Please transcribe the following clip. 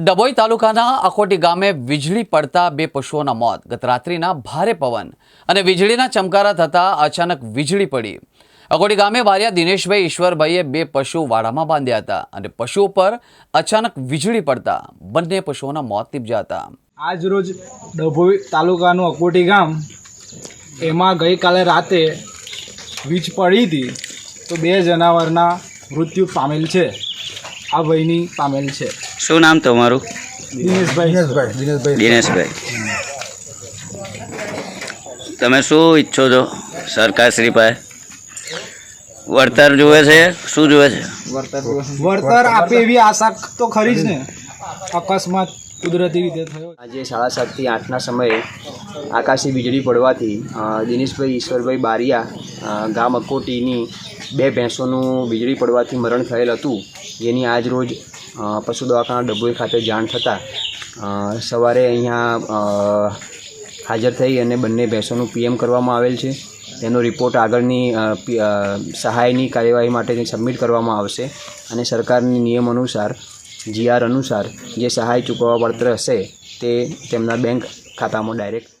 ડભોઈ તાલુકાના અખોટી ગામે વીજળી પડતા બે પશુઓના મોત. ગત રાત્રિના ભારે પવન અને વીજળીના ચમકારા થતાં અચાનક વીજળી પડી. અખોટી ગામે વાર્યા દિનેશભાઈ ઈશ્વરભાઈએ બે પશુ વાડામાં બાંધ્યા હતા અને પશુઓ પર અચાનક વીજળી પડતા બંને પશુઓના મોત નીપજ્યા હતા આજ રોજ ડભોઈ તાલુકાનું અકોટી ગામ, એમાં ગઈકાલે રાતે વીજ પડી હતી. તો બે જનાવરના મૃત્યુ પામેલ છે. આ વયની પામેલ છે. શું નામ તમારું? દિનેશભાઈ. દિનેશભાઈ દિનેશભાઈ. તમે શું ઈચ્છો છો સરકારશ્રી પાસે? વળતર જુએ છે? શું જુએ છે? વળતર આપે એવી આશા તો ખરી જ ને. અકસ્માત કુદરતી રીતે થયો આજે સાડા સાતથી આઠના સમયે આકાશી વીજળી પડવાથી દિનેશભાઈ ઈશ્વરભાઈ બારિયા ગામ અકોટીની બે ભેંસોનું વીજળી પડવાથી મરણ થયેલ હતું. જેની આજ રોજ પશુ દવાખાના ડભોઈ ખાતે જાણ થતાં સવારે અહીંયા હાજર થઈ અને બંને ભેંસોનું પીએમ કરવામાં આવેલ છે. તેનો રિપોર્ટ આગળની સહાયની કાર્યવાહી માટે સબમિટ કરવામાં આવશે અને સરકારની નિયમ અનુસાર, જીઆર અનુસાર જે સહાય ચૂકવવા પડતર હશે તે તેમના બેંક ખાતામાં ડાયરેક્ટ